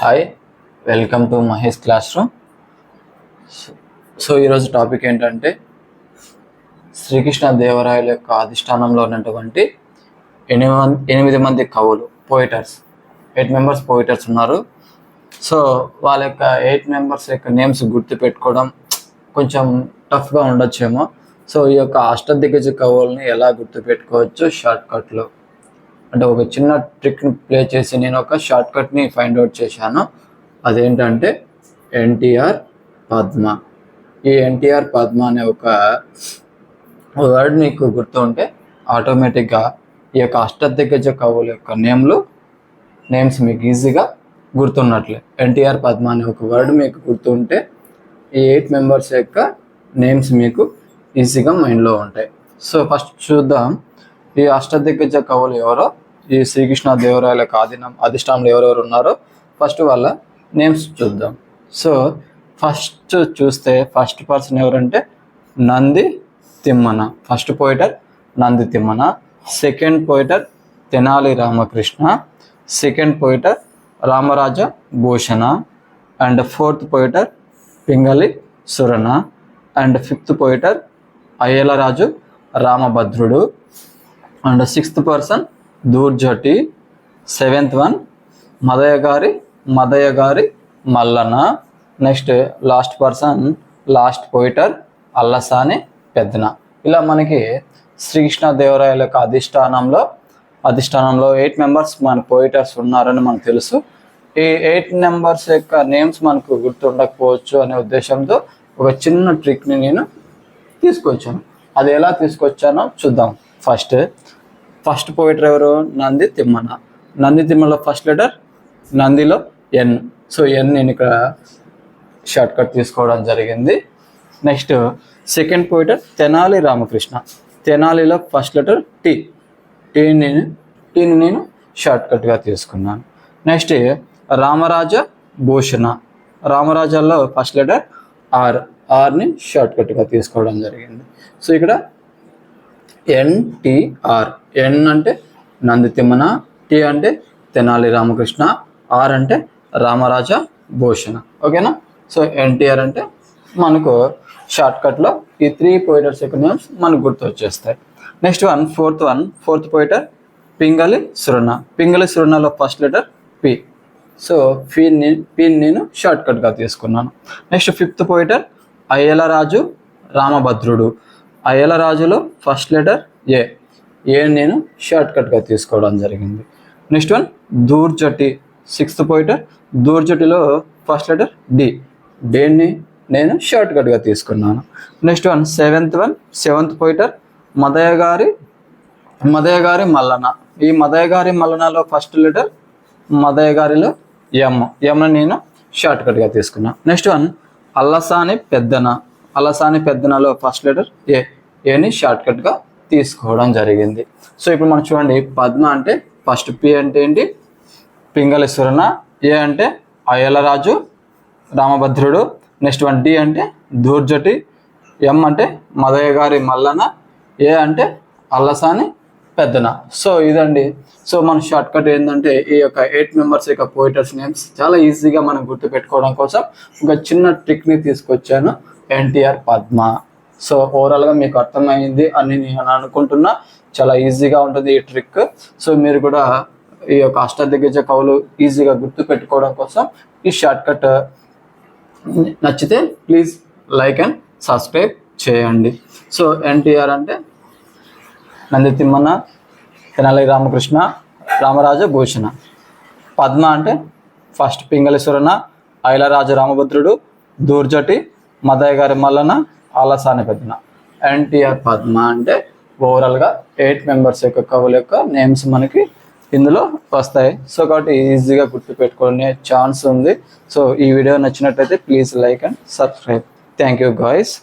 Hi welcome to Mahesh class room so ఈరోజు topic ఏంటంటే శ్రీకృష్ణ దేవరాయల యొక్క అధిష్టానంలో ఉన్నటువంటి ఎనిమిది ఎనిమిది మంది కవులు పోయిటర్స్ ఎయిట్ మెంబర్స్ పోయిటర్స్ ఉన్నారు. సో వాళ్ళ యొక్క ఎయిట్ మెంబర్స్ యొక్క నేమ్స్ గుర్తు పెట్టుకోవడం కొంచెం టఫ్గా ఉండొచ్చేమో. సో ఈ యొక్క అష్టదిగ్గజ కవుల్ని ఎలా గుర్తు పెట్టుకోవచ్చు షార్ట్ కట్లో అంటే ఒక చిన్న ట్రిక్ని ప్లే చేసి నేను ఒక షార్ట్ కట్ని ఫైండ్ అవుట్ చేశాను. అదేంటంటే ఎన్టీఆర్ పద్మ. ఈ ఎన్టీఆర్ పద్మ అనే ఒక వర్డ్ మీకు గుర్తుంటే ఆటోమేటిక్గా ఈ యొక్క అష్టదిగ్గజ కవుల యొక్క నేమ్లు నేమ్స్ మీకు ఈజీగా గుర్తున్నట్లే. ఎన్టీఆర్ పద్మ అనే ఒక వర్డ్ మీకు గుర్తుంటే ఈ ఎయిట్ మెంబర్స్ యొక్క నేమ్స్ మీకు ఈజీగా మైండ్లో ఉంటాయి. సో ఫస్ట్ చూద్దాం. ఈ అష్టదిగ్గజ కవులు ఎవరో? ఈ శ్రీకృష్ణ దేవరాయల ఆధీనం అధిష్టానంలో ఎవరెవరు ఉన్నారో? ఫస్ట్ వాళ్ళ నేమ్స్ చూద్దాం. సో ఫస్ట్ చూస్తే ఫస్ట్ పర్సన్ ఎవరంటే? Nandi Timmana. First poet Nandi Timmana. Second poet Tenali Ramakrishna. Second poet Ramaraja Bhushana. And fourth poet Pingali Surana and fifth poet Ayyalaraju Ramabhadrudu. And sixth person Dhurjati seventh one Madayya గారి మదయ్య గారి Mallana next last person last poet Allasani Peddana. ఇలా మనకి శ్రీకృష్ణ దేవరాయల యొక్క అధిష్టానంలో అధిష్టానంలో eight members మన పోయిటర్స్ ఉన్నారని మనకు తెలుసు. ఈ ఎయిట్ నెంబర్స్ యొక్క నేమ్స్ మనకు గుర్తుండకపోవచ్చు అనే ఉద్దేశంతో ఒక చిన్న ట్రిక్ని నేను తీసుకొచ్చాను. అది ఎలా తీసుకొచ్చానో చూద్దాం. ఫస్ట్. ఫస్ట్ పోయిటర్ ఎవరు? నంది తిమ్మన నంది తిమ్మలో ఫస్ట్ లెటర్ నందిలో ఎన్ సో ఎన్ నేను ఇక్కడ షార్ట్ కట్ తీసుకోవడం జరిగింది. Next second poet Tenali Ramakrishna. తెనాలిలో ఫస్ట్ లెటర్ టీ టీ నేను టీని నేను షార్ట్ కట్గా తీసుకున్నాను. నెక్స్ట్ రామరాజ భూషణ. రామరాజాల్లో ఫస్ట్ లెటర్ ఆర్ ఆర్ని షార్ట్ కట్గా తీసుకోవడం జరిగింది. సో ఇక్కడ ఎన్టీఆర్ ఎన్ అంటే నంది తిమ్మన టి అంటే తెనాలి రామకృష్ణ ఆర్ అంటే రామరాజ భూషణ. ఓకేనా సో ఎన్టీఆర్ అంటే మనకు షార్ట్కట్లో ఈ త్రీ పోయిటర్స్ యొక్క నేమ్స్ మనకు గుర్తు వచ్చేస్తాయి next one fourth one fourth poet Pingali Surana Pingali సురణలో first letter P so pin pin నేను షార్ట్కట్గా తీసుకున్నాను. Next fifth poet Ayyalaraju Ramabhadrudu అయ్యలరాజులో first letter A. A నేను షార్ట్ కట్గా తీసుకోవడం జరిగింది. Next one Dhurjati. Sixth poet దూర్జటిలో first letter D. డేని నేను short కట్గా తీసుకున్నాను. Next one seventh one seventh poet Madayya గారి మదయ్య గారి మల్లన. ఈ మదయ్య గారి మల్లనలో ఫస్ట్ లెటర్ మదయ్య గారిలో ఎమ్. ఎమ్ని నేను షార్ట్ కట్గా తీసుకున్నాను నెక్స్ట్ వన్ అల్లసాని పెద్దన. అల్లసాని పెద్దనలో ఫస్ట్ లెటర్ ఏ. ఏని షార్ట్కట్గా తీసుకోవడం జరిగింది. సో ఇప్పుడు మనం చూడండి పద్మ అంటే ఫస్ట్ పి అంటే ఏంటి? పింగళేశ్వరన ఏ అంటే Ayyalaraju Ramabhadrudu next one D అంటే దూర్జటి ఎం అంటే మదయ్య గారి మల్లన ఏ అంటే అల్లసాని పెద్దన. సో ఇదండి. సో మన షార్ట్ కట్ ఏంటంటే ఈ యొక్క ఎయిట్ మెంబర్స్ యొక్క పోయిటర్స్ నేమ్స్ చాలా ఈజీగా మనం గుర్తుపెట్టుకోవడం కోసం ఒక చిన్న ట్రిక్ని తీసుకొచ్చాను. ఎన్టీఆర్ పద్మ. సో ఓవరాల్గా మీకు అర్థమైంది అని నేను అనుకుంటున్నా. చాలా ఈజీగా ఉంటుంది ఈ ట్రిక్ సో మీరు కూడా ఈ యొక్క అష్టదిగ్గజ కవులు ఈజీగా గుర్తు పెట్టుకోవడం కోసం ఈ షార్ట్ కట్ నచ్చితే ప్లీజ్ లైక్ అండ్ సబ్స్క్రైబ్ చేయండి. సో ఎన్టీఆర్ అంటే నంది తిమ్మన్న తెనాలి రామకృష్ణ రామరాజ భూషణ. పద్మ అంటే ఫస్ట్ పింగళేశ్వరన ఐలరాజు రామభద్రుడు దూర్జటి మదయ్య గారి మల్లన ఆలసాని పద్మ. ఎన్టీఆర్ పద్మ అంటే ఓవరాల్గా ఎయిట్ మెంబర్స్ యొక్క కవుల యొక్క నేమ్స్ మనకి ఇందులో వస్తాయి. సో కాబట్టి ఈజీగా గుర్తుపెట్టుకునే ఛాన్స్ ఉంది. సో ఈ వీడియో నచ్చినట్లయితే please like and subscribe thank you guys